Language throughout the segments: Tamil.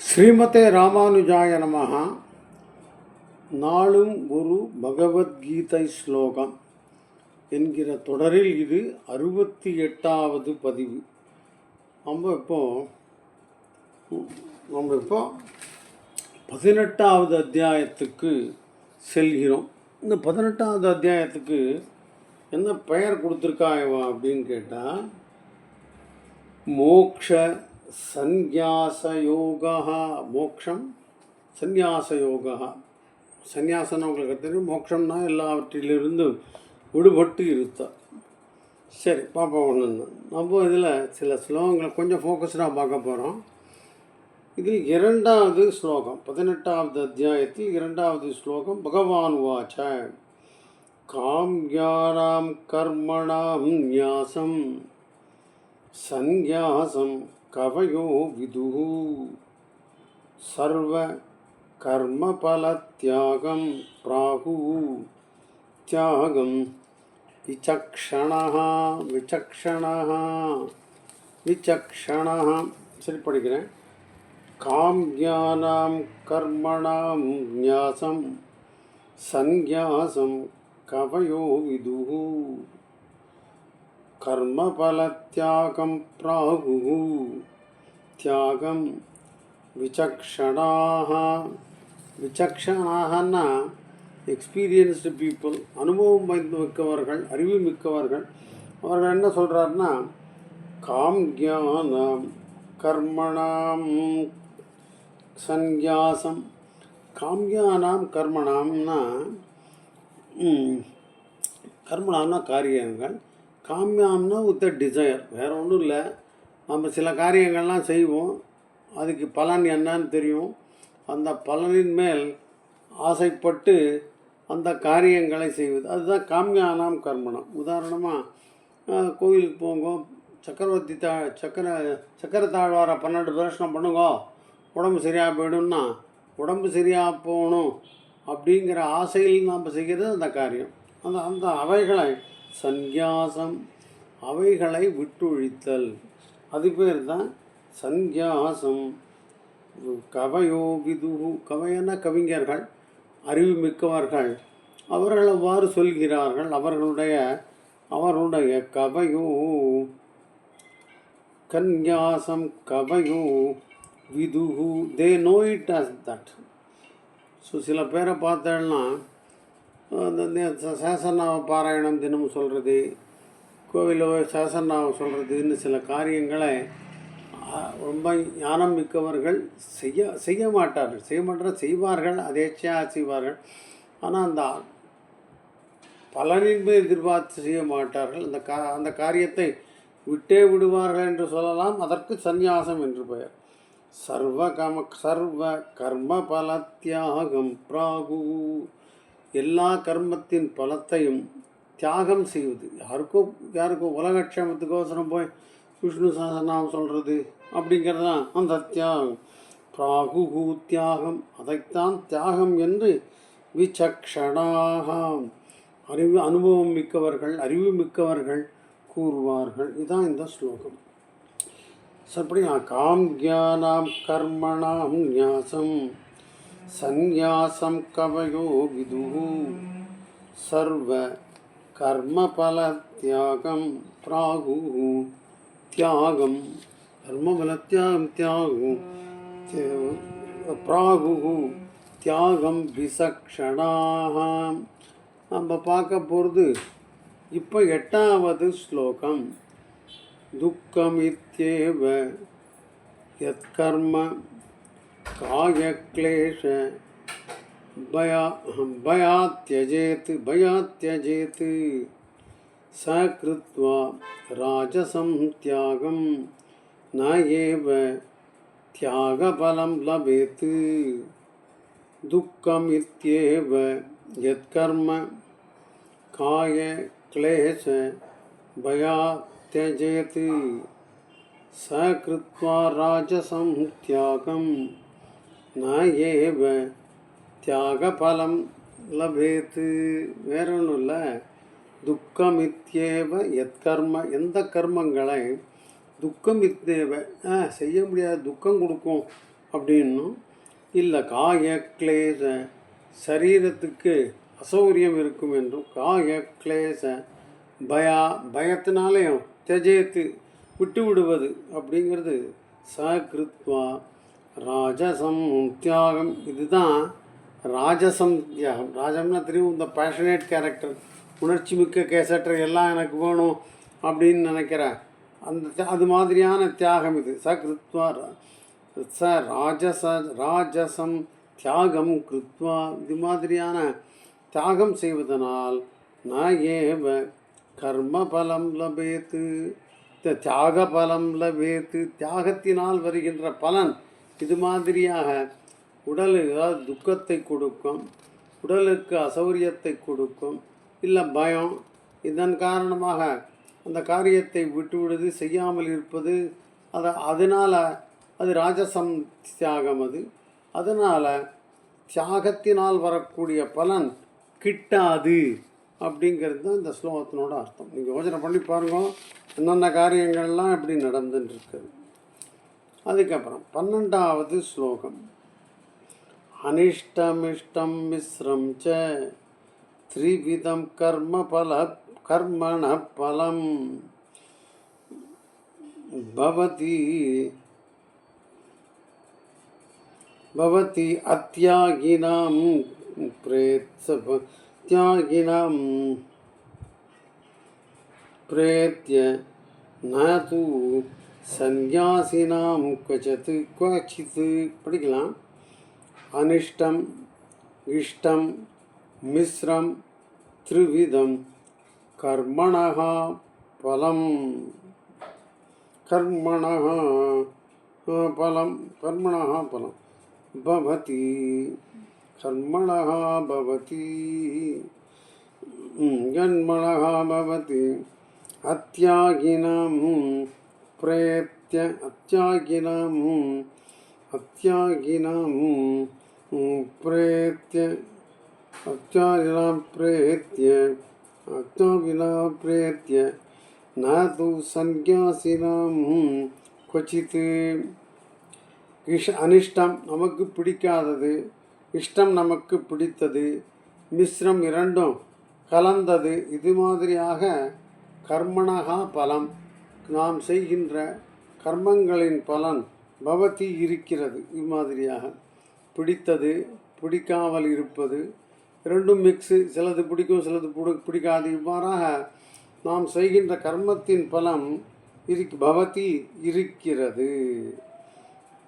ஸ்ரீமதே ராமானுஜாய நமஹ. நாளும் ஒரு பகவத்கீதை ஸ்லோகம் என்கிற தொடரில் இது அறுபத்தி எட்டாவது பதிவு. நம்ம இப்போ நம்ம இப்போ பதினெட்டாவது அத்தியாயத்துக்கு செல்கிறோம். இந்த பதினெட்டாவது அத்தியாயத்துக்கு என்ன பெயர் கொடுத்துருக்கா இவன் அப்படின்னு கேட்டால் மோக்ஷ சந்நியாசயோகா மோக்ஷம். சந்நியாசயோகா சந்நியாசம்னா உங்களுக்கு தெரியும். மோக்ஷம்னா எல்லாவற்றிலிருந்து விடுபட்டு இருத்தா சரி பார்ப்போம் ஒன்று நம்ம இதில் சில ஸ்லோகங்களை கொஞ்சம் ஃபோக்கஸ்டாக பார்க்க போகிறோம். இதில் இரண்டாவது ஸ்லோகம் பதினெட்டாவது அத்தியாயத்தில் இரண்டாவது ஸ்லோகம் பகவான் வாச்ச காம்யாராம் கர்மணாம் நியாசம் சந்நியாசம். கவயோ விதுः சர்வ கர்மபலத்யாகம் பிராகு தியாகம் விசக்ஷணः விசக்ஷணः விசக்ஷணः சரி படிக்கிறேன் காம்யானாம் கர்மணாம் நியாசம் சந்நியாசம் கவயோ விதுः कर्मफलत्यागं प्राहुः त्यागं விசக்ஷணாக விசக்ஷணாகன்னா எக்ஸ்பீரியன்ஸ்டு பீப்புள் அனுபவம் வாய்ந்து மிக்கவர்கள் அறிவு மிக்கவர்கள் அவர்கள் என்ன சொல்கிறாருன்னா காம்யானாம் கர்மணாம் சந்நியாசம் காம்யானாம் கர்மணாம்னா ம், கர்மணாம்னா காரியங்கள் காமியாம்னா வித் டிசையர் வேறு ஒன்றும் இல்லை. நம்ம சில காரியங்கள்லாம் செய்வோம். அதுக்கு பலன் என்னன்னு தெரியும். அந்த பலனின் மேல் ஆசைப்பட்டு அந்த காரியங்களை செய்வது. அதுதான் காமியானாம் கர்மணம். உதாரணமாக கோயிலுக்கு போங்க சக்கரவர்த்தி தா சக்கர சக்கர தாழ்வார பன்னெண்டு பிரதர்ஷனம் பண்ணுங்க. உடம்பு சரியாக போயிடும்னா உடம்பு சரியாக போகணும் அப்படிங்கிற ஆசையில் நாம் செய்கிறது அந்த காரியம். அந்த அந்த அவைகளை சந்நியாசம். அவைகளை விட்டொழித்தல். அது பேர் தான் சந்நியாசம். கவையோ விது கவையான கவிஞர்கள் அறிவு மிக்கவர்கள் அவர்கள் அவ்வாறு சொல்கிறார்கள். அவர்களுடைய அவர்களுடைய கவையோ கன்யாசம் கவையோ விதுகு. They know it as that so சில பேரை பார்த்தேன்னா அந்த சேசநாம பாராயணம் தினமும் சொல்கிறது கோவிலில் சேசநாமம் சொல்கிறதுன்னு சில காரியங்களை ரொம்ப ஞானம் மிக்கவர்கள் செய்ய செய்ய மாட்டார்கள். செய்ய மாட்டார் செய்வார்கள் அதேச்சையாக செய்வார்கள். ஆனால் அந்த பலனின்மை எதிர்பார்த்து செய்ய மாட்டார்கள். அந்த கா அந்த காரியத்தை விட்டே விடுவார்கள் என்று சொல்லலாம். அதற்கு சந்நியாசம் என்று பெயர். சர்வ கம சர்வ கர்ம பல தியாகம் பிராகு. எல்லா கர்மத்தின் பலத்தையும் தியாகம் செய்வது. யாருக்கோ யாருக்கோ உலகக்ஷேமத்துக்கோசரம் போய் விஷ்ணு சாசனாம் சொல்கிறது அப்படிங்கிறது தான் அந்த தியாகம். பிராகு தியாகம். அதைத்தான் தியாகம் என்று விசக்ஷணாக அறிவு அனுபவம் மிக்கவர்கள் அறிவு மிக்கவர்கள் கூறுவார்கள். இதுதான் இந்த ஸ்லோகம். சரிப்படி காம் ஜானாம் கர்மணாம் நியாசம் சந்நியாசம் கவயோ விதுः சர்வ கர்மபல தியாகம் பிராகு. தியாகம் கர்மபல தியாகம் தியாகம் தியா- பிராகு தியாகம் விசக்ஷணாக நம்ம பார்க்க போகிறது இப்போ எட்டாவது ஸ்லோகம். துக்கமித்யேவ யத்கர்ம काय क्लेश भया त्यजेत भया त्यजेत। सकृत्वा राजसं त्यागं, न एव त्यागफलं लभेत्। दुःखमित्येव यत्कर्म। काय क्लेश भया त्यजेत्। सकृत्वा राजसं त्यागं। ந ஏவ தியாக பலம் லபேத்து. வேற ஒன்றும் இல்லை துக்கமித்யேவ எத்கர்ம எந்த கர்மங்களை ஆ செய்ய முடியாது துக்கம் கொடுக்கும் அப்படின்னும். இல்லை காய கிளேச சரீரத்துக்கு அசௌரியம் இருக்கும் என்றும் காய கிளேச பயா பயத்தினாலேயும் தெஜேத்து விட்டு விடுவது அப்படிங்கிறது ச கிருத்வா ராஜசம் தியாகம் இதுதான் ராஜசம் தியாகம் ராஜம்னா திரும்ப இந்த பேஷனேட் கேரக்டர் உணர்ச்சி மிக்க கேசட்டர் எல்லாம் எனக்கு வேணும் அப்படின்னு நினைக்கிறேன் அந்த அது மாதிரியான தியாகம் இது. ச ரா- ச ராஜச ராஜசம் தியாகம் கிருத்வா. இது மாதிரியான தியாகம் செய்வதனால் நான் ஏவ கர்ம பலம் லபேத்து த- தியாக பலம் லபேத்து தியாகத்தினால் வருகின்ற பலன் இது மாதிரியாக உடல் ஏதாவது துக்கத்தை கொடுக்கும் உடலுக்கு அசௌரியத்தை கொடுக்கும் இல்லை பயம் இதன் காரணமாக அந்த காரியத்தை விட்டுவிடுது செய்யாமல் இருப்பது அதை அதனால் அது ராஜசம் தியாகம் அது. அதனால் தியாகத்தினால் வரக்கூடிய பலன் கிட்டாது அப்படிங்கிறது தான் இந்த ஸ்லோகத்தினோட அர்த்தம். நீங்கள் யோசனை பண்ணி பாருங்கள் என்னென்ன காரியங்கள்லாம் இப்படி நடந்துட்டுருக்குது அதுக்கப்புறம் பன்னெண்டாவது ஸ்லோகம் அனிஷ்டமிஷ்டம் மிஸ்ரம் ச த்ரிவிதம் கர்ம பல கர்மண பலம் பவதி भवति अत्यागिनां प्रेत्स त्यागिनां प्रेत्य न तु சந்யாசினாம் குவச்சத்து குவச்சித்து படிக்கலாம். அனிஷ்டம் இஷ்டம் மிஸ்ரம் த்ரிவிதம் கர்மணா பலம். கர்மணா பலம் கர்மணா பலம். பவதி கர்மணா பவதி. கர்மணா பவதி. அத்தியாகினம் அப்ரேப்திய அத்தியாகினாமும் அத்தியாகினாமும் பிரேத்திய அத்தியாகினாம் பிரேத்திய அத்தியாகினா பிரேத்திய நாது சந்நியாசினாமும் கொச்சித்து இஷ் அனிஷ்டம் நமக்கு பிடிக்காதது இஷ்டம் நமக்கு பிடித்தது மிஸ்ரம் இரண்டும் கலந்தது இது மாதிரியாக கர்மணகா பலம்। நாம் செய்கின்ற கர்மங்களின் பலன் பவதி இருக்கிறது இது மாதிரியாக பிடித்தது பிடிக்காமல் இருப்பது இரண்டும் மிக்ஸு சிலது பிடிக்கும் சிலது பிடி பிடிக்காது. இவ்வாறாக நாம் செய்கின்ற கர்மத்தின் பலம் இருக் பவதி இருக்கிறது.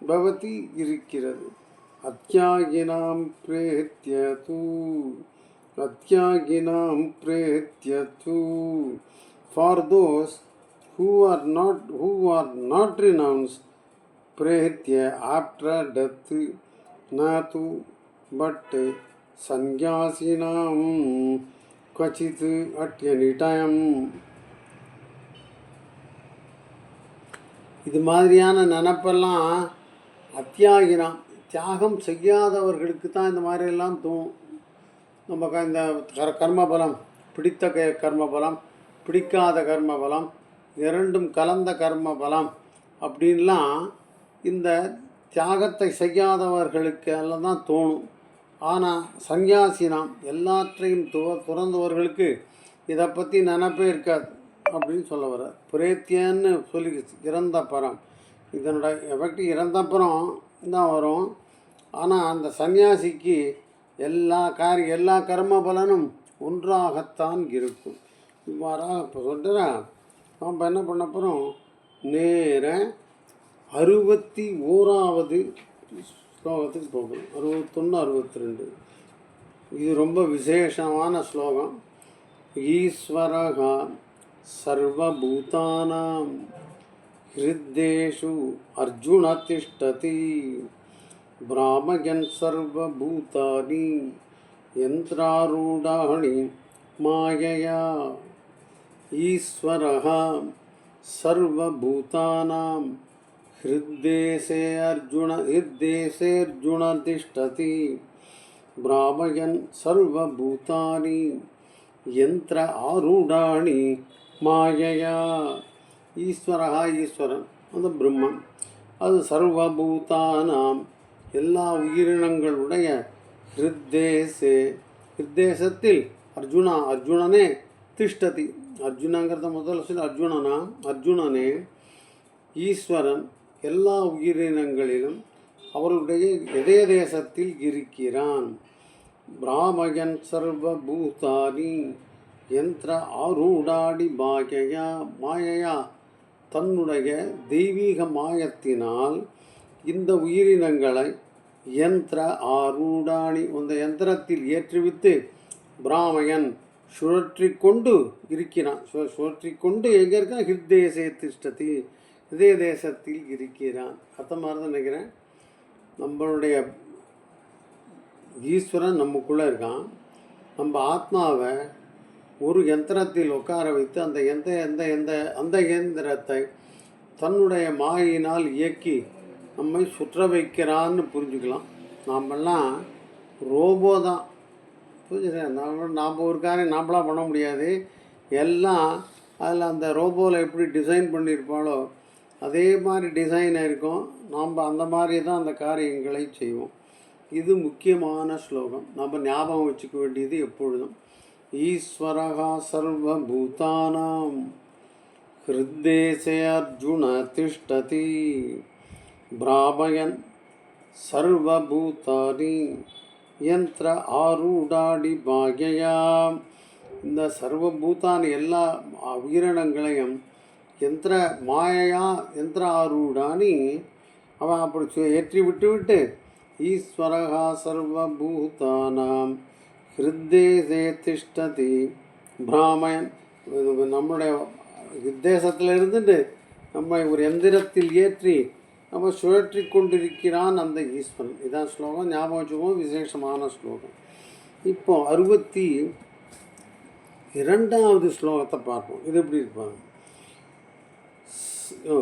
பவதி இருக்கிறது. அத்தியாகினாம் பிரேத்திய தூ அத்தியாகினாம் பிரேத்திய தூ for those who are not who are not renounced prahitya after death நாத்து but sannyasinam kvachit at any time இது மாதிரியான நினப்பெல்லாம் அத்தியாகினான் தியாகம் செய்யாதவர்களுக்கு தான் இந்த மாதிரியெல்லாம் தோணும். நம்ம இந்த கர்மபலம் பிடித்த கர்மபலம் பிடிக்காத கர்மபலம் இரண்டும் கலந்த கர்ம பலம் அப்படின்லாம் இந்த தியாகத்தை செய்யாதவர்களுக்கு எல்லாம் தான் தோணும் ஆனால் சந்நியாசினாம் எல்லாற்றையும் து துறந்தவர்களுக்கு இதை பற்றி நினப்பே இருக்காது அப்படின்னு சொல்ல வர பிரேத்தியன்னு சொல்லி இறந்த பரம். இதனோட எஃபெக்ட் இறந்தப்புறம் தான் வரும். ஆனால் அந்த சந்நியாசிக்கு எல்லா காரிய எல்லா கர்ம பலனும் ஒன்றாகத்தான் இருக்கும். இவ்வாறாக இப்போ சொல்கிறேன் நம்ம என்ன பண்ண போகிறோம் நேர அறுபத்தி ஓராவது ஸ்லோகத்துக்கு போகணும். அறுபத்தொன்று அறுபத்தி ரெண்டு இது ரொம்ப விசேஷமான ஸ்லோகம். ஈஸ்வரக சர்வபூதானாம் ஹிருத்தேஷு அர்ஜுன திஷ்டதி பிராமயன் சர்வபூதானி யந்திராரூடாணி மாயையா ईश्वरः सर्वभूतानां हृद्देशे अर्जुन हृद्देशेऽर्जुन तिष्ठति भ्रामयन् सर्वभूतानि यन्त्र आरूढाणि மாயையா ஈஸ்வரஹா ஈஸ்வரன் அந்த பிரம்மன் அது சர்வபூதானாம் எல்லா உயிரினங்களுடைய ஹிருத்தேசே ஹிருத்தேசத்தில் அர்ஜுனா அர்ஜுனனே திஷ்டதி அர்ஜுனங்கிறத முதல்ல சொல்லி. அர்ஜுனனா? அர்ஜுனனே ஈஸ்வரன் எல்லா உயிரினங்களிலும் அவருடைய இதய தேசத்தில் இருக்கிறான். பிராமயன் சர்வபூதானி யந்திர ஆரூடாடி மாயையா மாயையா. தன்னுடைய தெய்வீக மாயத்தினால் இந்த உயிரினங்களை யந்திர ஆரூடாணி அந்த யந்திரத்தில் ஏற்றுவித்து பிராமயன் சுழற்றி கொண்டு இருக்கிறான். சு- சுழற்றி கொண்டு எங்கே இருக்கான்? ஹிருதேசே திஷ்டதி இதய தேசத்தில் இருக்கிறான். அர்த்தமாக தான் நினைக்கிறேன். நம்மளுடைய ஈஸ்வரன் நமக்குள்ளே இருக்கான். நம்ம ஆத்மாவை ஒரு யந்திரத்தில் உட்கார வைத்து அந்த எந்த எந்த எந்த அந்த இயந்திரத்தை தன்னுடைய மாயினால் இயக்கி நம்மை சுற்ற வைக்கிறான்னு புரிஞ்சுக்கலாம். நாமெல்லாம் ரோபோ தான். புரிஞ்சுது நாம் நாம் ஒரு காரியம் நாம்லாம் பண்ண முடியாது. எல்லாம் அதில் அந்த ரோபோவில் எப்படி டிசைன் பண்ணியிருப்பாளோ அதே மாதிரி டிசைன் இருக்கும் நாம் அந்த மாதிரி தான் அந்த காரியங்களை செய்வோம். இது முக்கியமான ஸ்லோகம். நம்ம ஞாபகம் வச்சுக்க வேண்டியது எப்பொழுதும் ஈஸ்வரகா சர்வபூதானாம். ஹிருத்தேசே அர்ஜுன திஷ்டதி. பிராமயன் சர்வபூதானி. யந்திர ஆரூடாடி பாகையா இந்த சர்வபூதான எல்லா உயிரினங்களையும் யந்திர மாயையா யந்திர ஆரூடானி அவன் அப்படி ஏற்றி விட்டு விட்டு ஈஸ்வரகா சர்வபூதானாம். ஹிருத்தேசே திஷ்டதி பிராமயன். இது நம்முடைய உத்தேசத்தில் இருந்துட்டு நம்மை ஒரு எந்திரத்தில் ஏற்றி நம்ம சுழற்றி கொண்டிருக்கிறான் அந்த ஈஸ்வரன். இதான் ஸ்லோகம். ஞாபகம் வச்சுக்கோம் விசேஷமான ஸ்லோகம். இப்போ அறுபத்தி இரண்டாவது ஸ்லோகத்தை பார்ப்போம். இது எப்படி இருப்பாங்க ஓ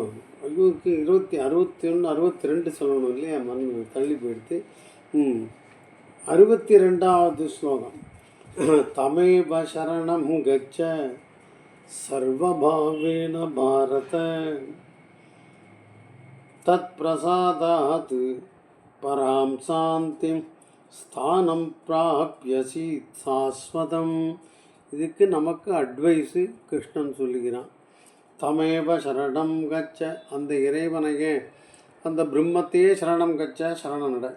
இருபத்தி அறுபத்தி ஒன்று அறுபத்தி ரெண்டு சொல்லணும் இல்லையா? மண் தள்ளி போயிடுத்து. அறுபத்தி ரெண்டாவது ஸ்லோகம். தமேவ சரணம் கச்ச சர்வபாவேன பாரத. तत्प्रसादात् परां சாந்திம் ஸ்தானம் பிராபியசி சாஸ்வதம் இதுக்கு நமக்கு அட்வைஸு கிருஷ்ணன் சொல்லுகிறான். தமேவ சரணம் கச்ச அந்த இறைவனையே அந்த பிரம்மத்தையே சரணம் கச்ச சரணனட.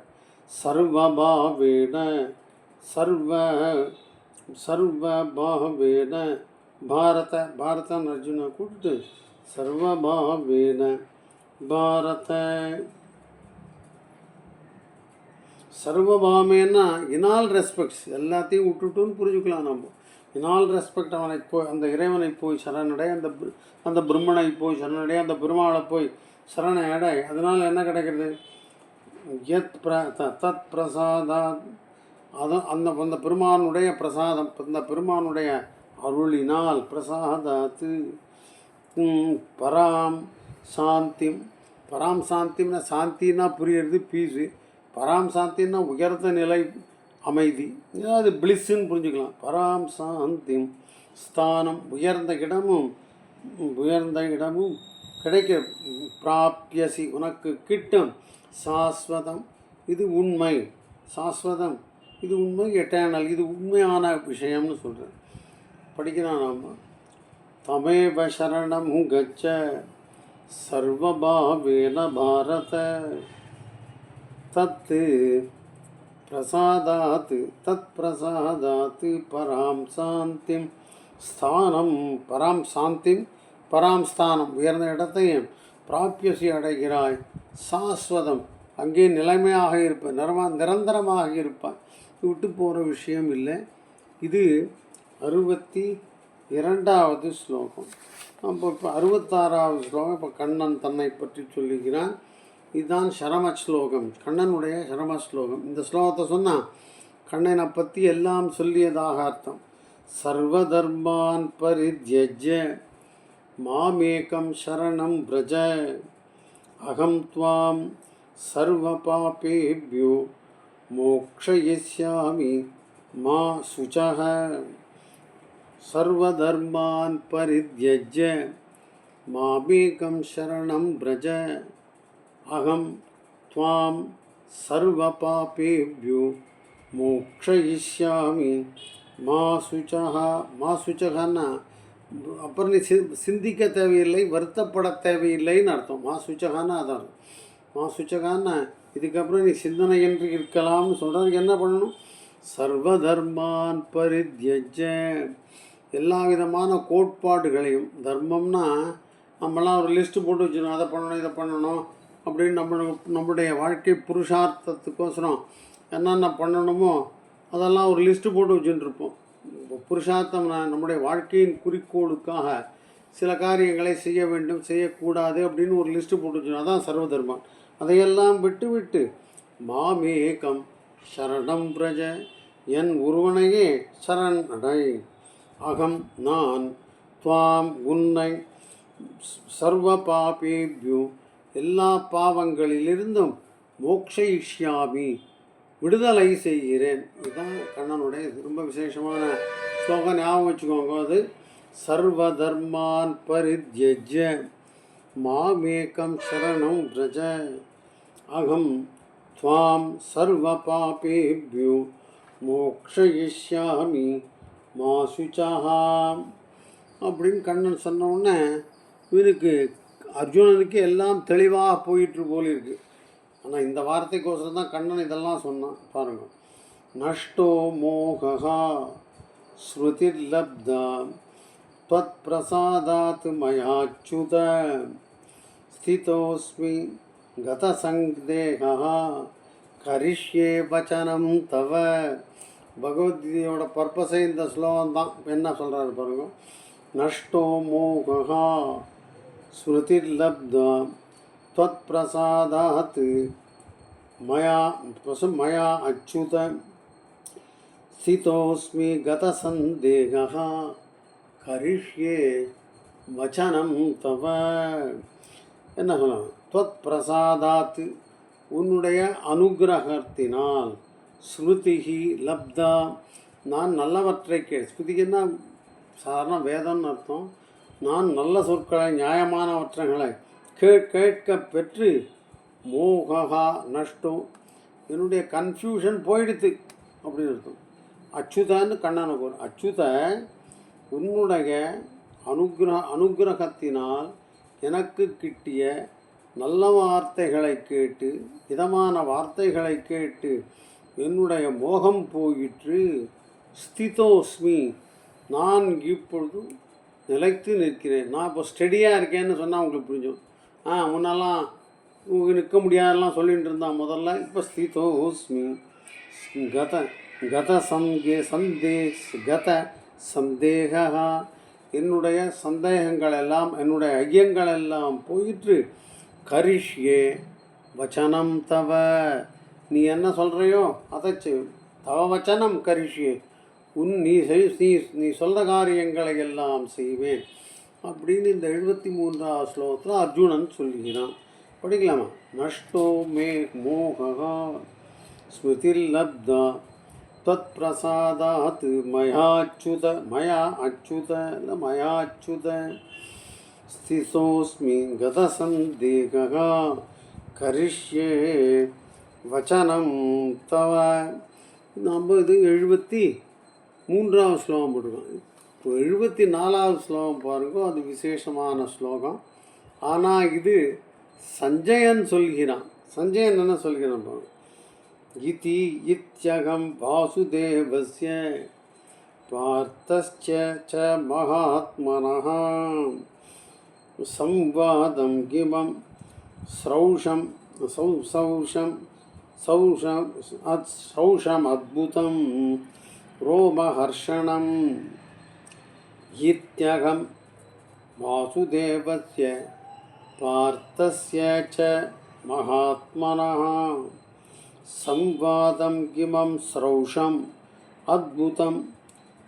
சர்வபாவேன சர்வ சர்வபாவேன பாரத பாரதன் அர்ஜுனை கூப்பிட்டு சர்வபாவேன. பாரத. சர்வபாமேன்னா இனால் ரெஸ்பெக்ட்ஸ் எல்லாத்தையும் விட்டுட்டுன்னு புரிஞ்சுக்கலாம் நம்ம. இனால் ரெஸ்பெக்ட் அவனை போய் அந்த இறைவனை போய் சரணடை அந்த அந்த பிரம்மனை போய் சரணடை அந்த பெருமாளை போய் சரணை அடை அதனால் என்ன கிடைக்கிறது? யத் பிர த- தத் பிரசாதா அது அந்த அந்த பெருமானுடைய பிரசாதம் அந்த பெருமானுடைய அருளினால் பிரசாதாத்து. பராம். சாந்திம் பராம் சாந்திம்னா சாந்தின்னா புரியுறது பீஸு. பராம் சாந்தின்னா உயர்ந்த நிலை அமைதி. அது பிளிஸ்ஸுன்னு புரிஞ்சுக்கலாம். பராம் சாந்திம் ஸ்தானம் உயர்ந்த இடமும் உயர்ந்த இடமும் கிடைக்க பிராப்யசி உனக்கு கிட்டும். சாஸ்வதம் இது உண்மை. சாஸ்வதம் இது உண்மை எட்டேனல் இது உண்மையான விஷயம்னு சொல்கிறேன் படிக்கிறான் நாம் தமேவ சரணம் கச்ச சர்வபாவேன பாரத தத்து பிரசாதாத்து தத் பிரசாதாத்து பராம் சாந்திம் ஸ்தானம் பராம் சாந்திம் பராம் ஸ்தானம். உயர்ந்த இடத்தையும் பிராபியசி அடைகிறாய். சாஸ்வதம். அங்கே நிலைமையாக இருப்ப நிரமா நிரந்தரமாக இருப்பாய். விட்டு போகிற விஷயம் இல்லை. இது அறுபத்தி இரண்டாவது ஸ்லோகம். அப்போ இப்போ அறுபத்தாறாவது ஸ்லோகம் இப்போ கண்ணன் தன்னை பற்றி சொல்லுகிறான். இதுதான் சரம ஸ்லோகம் கண்ணனுடைய சரம ஸ்லோகம் இந்த ஸ்லோகத்தை சொன்னால் கண்ணனை பற்றி எல்லாம் சொல்லியதாக அர்த்தம். சர்வதர்மான் பரித்யஜ மாமேகம் சரணம் பிரஜ அகம் துவாம் சர்வ பாபேபியோ மோக்ஷயிஷ்யாமி மா சுச்சக सर्वधर्मान् परित्यज्य मामेकं शरणं व्रज अहं त्वां சர்வபாபேபியோ மோக்ஷயிஷ்யாமி மா சுச்சகா மா சுச்சகான்னா அப்புறம் நீ சி சிந்திக்க தேவையில்லை வருத்தப்பட தேவையில்லைன்னு அர்த்தம் மா சுச்சகான்னா அதான் மா சுச்சகான்னா இதுக்கப்புறம் நீ சிந்தனையின்றி இருக்கலாம்னு சொல்கிறதுக்கு என்ன பண்ணணும் சர்வ தர்மான் பரித்யஜ எல்லா விதமான கோட்பாடுகளையும் தர்மம்னா நம்மலாம் ஒரு லிஸ்ட்டு போட்டு வச்சுக்கணும் அதை பண்ணணும் இதை பண்ணணும் அப்படின்னு நம்ம நம்முடைய வாழ்க்கை புருஷார்த்தத்துக்கோசரம் என்னென்ன பண்ணணுமோ அதெல்லாம் ஒரு லிஸ்ட்டு போட்டு வச்சுட்டுருப்போம் புருஷார்த்தம் நம்முடைய வாழ்க்கையின் குறிக்கோளுக்காக சில காரியங்களை செய்ய வேண்டும் செய்யக்கூடாது அப்படின்னு ஒரு லிஸ்ட்டு போட்டு வச்சுக்கணும் அதான் சர்வ தர்மம் அதையெல்லாம் விட்டு விட்டு மாமேகம் சரணம் பிரஜ என் ஒருவனையே சரண் அடை. அகம் நான் துவாம் உன்னை சர்வ பாபேபியோ எல்லா பாவங்களிலிருந்தும் மோக்ஷயிஷ்யாமி விடுதலை செய்கிறேன். இதுதான் கண்ணனுடைய ரொம்ப விசேஷமான ஸ்லோகம். ஞாபகம் வச்சுக்கோங்க அது. சர்வ தர்மான் பரித்யஜ மாமேக்கம் சரணம் பிரஜ அகம் துவாம் சர்வ பாபேபியோ மோக்ஷயிஷ்யாமி மா சுச்சஹாம் அப்படின்னு கண்ணன் சொன்ன உடனே இவனுக்கு அர்ஜுனனுக்கு எல்லாம் தெளிவாக போயிட்டு போல இருக்கு ஆனால் இந்த வார்த்தைக்கோசரம் தான் கண்ணன் இதெல்லாம் சொன்னான் பாருங்க நஷ்டோ மோகா ஸ்ருதிர்லப்தா त्वत् प्रसादात् मयाच्युत स्थितोऽस्मि गतसन्देहः கரிஷ்யே வச்சனம் தவ பகவத்கீதையோட பர்பஸே இந்த ஸ்லோகம் தான் என்ன சொல்கிறாரு பாருங்க நஷ்டோ மோகா ஸ்மிருதிர்லப்தா त्वत् பிரசாதாத் மயா பிரச- மயா அச்சுத ஸ்திதோஸ்மி கதசந்தேகः கரிஷ்யே வச்சனம் தவ என்ன சொல்லலாம் தொத் பிரசாதாத் உன்னுடைய அனுகிரகத்தினால் ஸ்ருதிஹி லப்தா. நான் நல்லவற்றை கே ஸ்ருதிக்குன்னா சாதாரண வேதம்னு அர்த்தம். நான் நல்ல சொற்களை நியாயமானவற்றங்களை கேட் கேட்க பெற்று மோகா நஷ்டம் என்னுடைய கன்ஃபியூஷன் போயிடுத்து அப்படின்னு அர்த்தம். அச்சுதன்னு கண்ணான போகிற அச்சுத உன்னுடைய அனுகிரக அனுகிரகத்தினால் எனக்கு கிட்டிய நல்ல வார்த்தைகளை கேட்டு இதமான வார்த்தைகளை கேட்டு என்னுடைய மோகம் போயிற்று. ஸ்திதோஸ்மி. நான் இப்பொழுது நிலைத்து நிற்கிறேன். நான் இப்போ ஸ்டெடியாக இருக்கேன்னு சொன்னால் உங்களுக்கு புரிஞ்சோம். ஆ முன்னெல்லாம் உங்களுக்கு நிற்க முடியாதெல்லாம் சொல்லிகிட்டு இருந்தான் முதல்ல இப்போ ஸ்திதோஸ்மி. கத கத சங்கே சந்தே கத சந்தேகா என்னுடைய சந்தேகங்கள் எல்லாம் என்னுடைய ஐயங்கள் எல்லாம் போயிற்று. கரிஷ்யே வச்சனம் தவ. நீ என்ன சொல்கிறையோ அதை செய். தவவச்சனம் கரிஷியே உன் நீ செய் நீ நீ சொல்கிற காரியங்களை எல்லாம் செய்வேன். அப்படின்னு இந்த எழுபத்தி மூன்றாவது ஸ்லோகத்தில் அர்ஜுனன் சொல்கிறான். படிக்கலாமா? நஷ்டோ மே மோகா ஸ்மிருதிர்லப்தா தத் பிரசாதாத் மயாச்சுத மயா அச்சுத இல்லை மயாச்சுத ஸ்திசோஸ்மி கதசந்தேகா கரிஷ்யே வச்சனம் தவ நம்ம இது எழுபத்தி மூன்றாவது ஸ்லோகம் போட்டுருக்கோம் இப்போ எழுபத்தி நாலாவது ஸ்லோகம் பாருங்க அது விசேஷமான ஸ்லோகம் ஆனால் இது சஞ்சயன் சொல்கிறான் சஞ்சயன் என்ன சொல்கிறான் பாருங்க इति इत्यहं वासुदेवस्य पार्थश्च च महात्मनः संवादं किमं स्रौषं सौ सौषं सौषम् अत् सौषमद्भुतं रोमहर्षणम् इत्यहं वासुदेवस्य पार्थस्य च महात्मनः संवादं किमं स्रौषम् அத்புதம்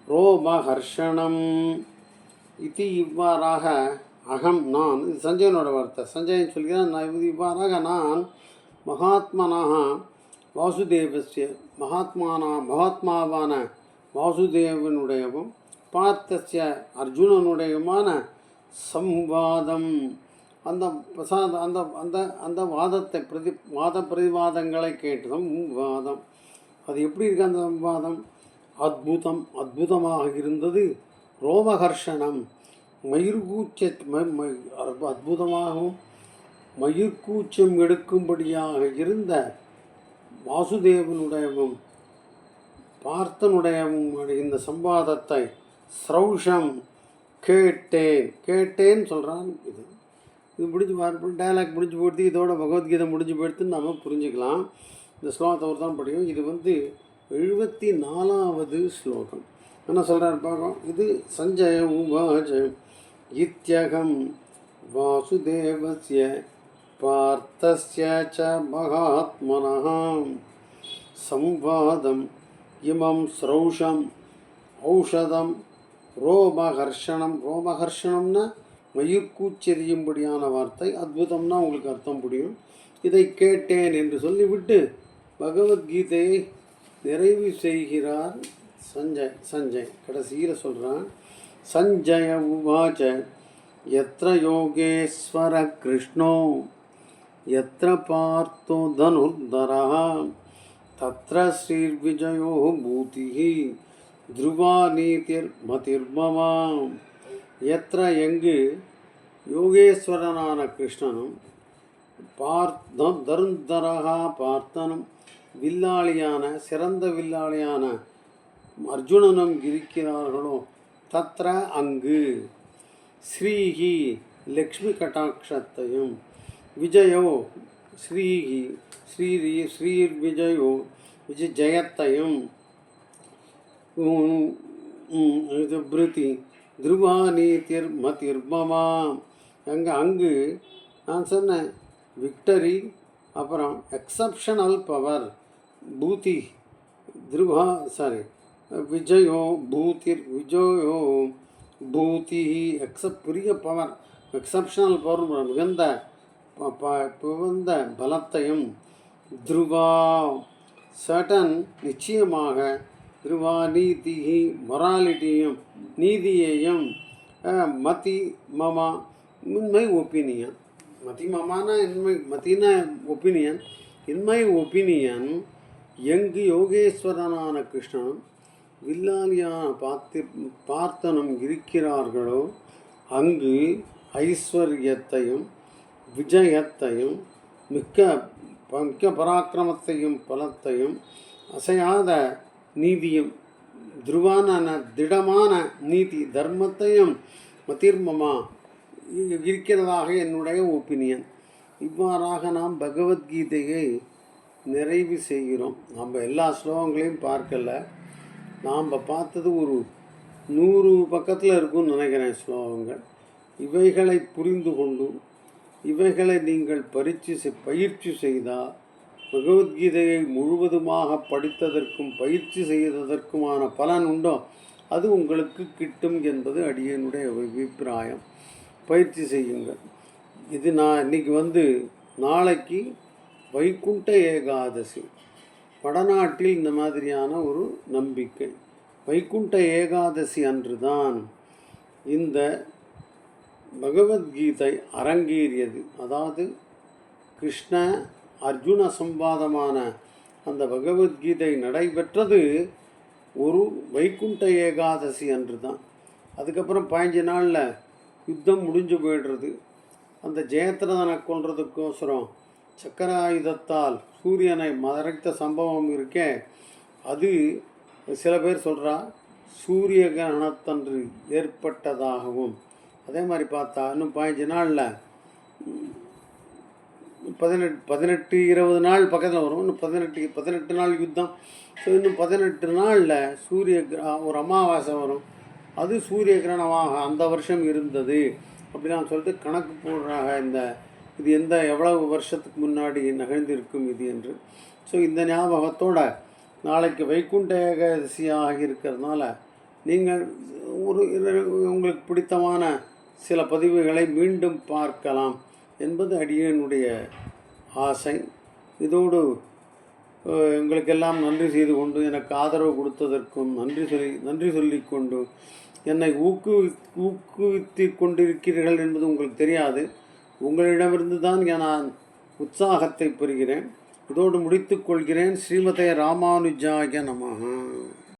ரோமஹர்ஷணம் இது இவ்வாறாக அகம் நான் இது சஞ்சயனோட வார்த்தை சஞ்சயன் சொல்கிறான் நான் இது இவ்வாறாக நான் மகாத்மனாக வாசுதேவசிய மகாத்மானா மகாத்மாவான வாசுதேவனுடையவும் பார்த்தசிய அர்ஜுனனுடையமான சம்வாதம். அந்த பிரசாத அந்த அந்த அந்த வாதத்தை பிரதி வாத பிரதிவாதங்களை கேட்டதும் வாதம் அது எப்படி இருக்கு அந்த வாதம் அத்புதம் அத்புதமாக இருந்தது. ரோமஹர்ஷனம் மயிர்கூச்ச அற்புதமாகவும் மயிர்கூச்சம் எடுக்கும்படியாக இருந்த வாசுதேவனுடையவும் பார்த்தனுடையவும் இந்த சம்பாதத்தை ஸ்ரௌஷம் கேட்டேன். கேட்டேன்னு சொல்கிறான் இது. இது முடிஞ்சு பார்ப்போம் டைலாக் முடிஞ்சு போயிடுது. இதோட பகவத்கீதை முடிஞ்சு போயிடுத்துன்னு நம்ம புரிஞ்சுக்கலாம். இந்த ஸ்லோகத்தை ஒரு தான் படிக்கும் இது வந்து எழுபத்தி நாலாவது ஸ்லோகம். என்ன சொல்கிறார் பார்க்கும் இது சஞ்சய உவாச்ச இத்தியகம் வாசுதேவசிய पार्थस्य ச महात्मनः। சம்வாதம் இமம் ஸ்ரௌஷம் ஔஷதம் ரோமஹர்ஷணம் ரோமஹர்ஷணம்னா மயிர்கூச்செறியும்படியான வார்த்தை அற்புதம்னா உங்களுக்கு அர்த்தம் புரியும். இதை கேட்டேன் என்று சொல்லிவிட்டு பகவத்கீதையை நிறைவு செய்கிறார் சஞ்சய் சஞ்சய் கடைசியில் சொல்கிறான் சஞ்சய உவாச்ச எத்திர யோகேஸ்வர கிருஷ்ணோ? यत्र पार्थो धनुर्धरः तत्र श्रीर्विजयो भूतिः ध्रुवा நீதிர்மதிர்மம எத்திர எங்கு யோகேஸ்வரனான கிருஷ்ணனும் பார்த்தம் தருந்தரகா பார்த்தனும் வில்லாளியான சிறந்த வில்லாளியான அர்ஜுனனும் இருக்கிறார்களோ தத்ர அங்கு. ஸ்ரீஹி லக்ஷ்மி கட்டாட்சத்தையும் விஜயோ ஸ்ரீஹி ஸ்ரீரி ஸ்ரீர் விஜயோ விஜய் ஜெயத்தையும் உம், உம், இது பிருதி துருவா நீதிர் மதிர்மமா அங்கே அங்கு நான் சொன்னேன் விக்டரி அப்புறம் எக்ஸப்ஷனல் பவர் பூதி துருவா சாரி விஜயோ பூதிர் விஜயோ பூதி எக்ஸப் பெரிய பவர் எக்ஸப்ஷனல் பவர் மிகுந்த புகுந்த பலத்தையும் துருவா. சட்டன் நிச்சயமாக துருவா நீதி மொராலிட்டியும் நீதியையும் மதி மமா இன் மை ஒப்பீனியன். மதி மமானா இன்மை மதினா ஒப்பீனியன். இன் மை ஒப்பீனியன் எங்கு யோகேஸ்வரனான கிருஷ்ணன் வில்லாலியான பார்த்து பார்த்தனும் இருக்கிறார்களோ அங்கு ஐஸ்வர்யத்தையும் விஜயத்தையும் மிக்க மிக்க பராக்கிரமத்தையும் பலத்தையும் அசையாத நீதியும் துருவான திடமான நீதி தர்மத்தையும் மதிர்மமா இருக்கிறதாக என்னுடைய ஒப்பீனியன். இவ்வாறாக நாம் பகவத்கீதையை நிறைவு செய்கிறோம். நம்ம எல்லா ஸ்லோகங்களையும் பார்க்கல. நாம் பார்த்தது ஒரு நூறு பக்கத்தில் இருக்கும்னு நினைக்கிறேன் ஸ்லோகங்கள். இவைகளை புரிந்து கொண்டு இவைகளை நீங்கள் பரீட்சை செய்- பயிற்சி செய்தால் பகவத்கீதையை முழுவதுமாக படித்ததற்கும் பயிற்சி செய்ததற்குமான பலன் உண்டோ அது உங்களுக்கு கிட்டும் என்பது அடியனுடைய அபிப்பிராயம். பயிற்சி செய்யுங்கள். இது நான் இன்னைக்கு வந்து நாளைக்கு வைகுண்ட ஏகாதசி. வடநாட்டில் இந்த மாதிரியான ஒரு நம்பிக்கை. வைகுண்ட ஏகாதசி அன்று தான் இந்த பகவத்கீதை அரங்கேறியது. அதாவது கிருஷ்ண அர்ஜுன சம்பாதமான அந்த பகவத்கீதை நடைபெற்றது ஒரு வைகுண்ட ஏகாதசி அன்று தான் அதுக்கப்புறம் பதினஞ்சு நாளில் யுத்தம் முடிஞ்சு போயிடுறது. அந்த ஜெயத்ரதனை சக்கர சக்கராயுதத்தால் சூரியனை மறைத்த சம்பவம் இருக்கே அது சில பேர் சொல்கிறா சூரிய கிரகணத்தன்று ஏற்பட்டதாகவும். அதே மாதிரி பார்த்தா இன்னும் பதினஞ்சு நாளில் பதினெட்டு பதினெட்டு இருபது நாள் பக்கத்தில் வரும். இன்னும் பதினெட்டு பதினெட்டு நாள் யுத்தம். ஸோ இன்னும் பதினெட்டு நாளில் சூரிய ஒரு அமாவாசை வரும். அது சூரிய கிரகணமாக அந்த வருஷம் இருந்தது. அப்படிலாம் சொல்லிட்டு கணக்கு போடுறாங்க. இந்த இது எந்த எவ்வளவு வருஷத்துக்கு முன்னாடி நகழ்ந்திருக்கும் இது என்று. ஸோ இந்த ஞாபகத்தோட நாளைக்கு வைகுண்ட ஏகாதசியாக இருக்கிறதுனால நீங்கள் ஒரு உங்களுக்கு பிடித்தமான சில பதிவுகளை மீண்டும் பார்க்கலாம் என்பது அடியனுடைய ஆசை. இதோடு எங்களுக்கெல்லாம் நன்றி செய்து கொண்டு எனக்கு ஆதரவு கொடுத்ததற்கும் நன்றி சொல்லி நன்றி சொல்லிக்கொண்டு என்னை ஊக்குவி ஊக்குவித்து கொண்டிருக்கிறீர்கள் என்பது உங்களுக்கு தெரியாது. உங்களிடமிருந்து தான் நான் உற்சாகத்தை பெறுகிறேன். இதோடு முடித்துக்கொள்கிறேன் ஸ்ரீமதே ராமானுஜாய நமகா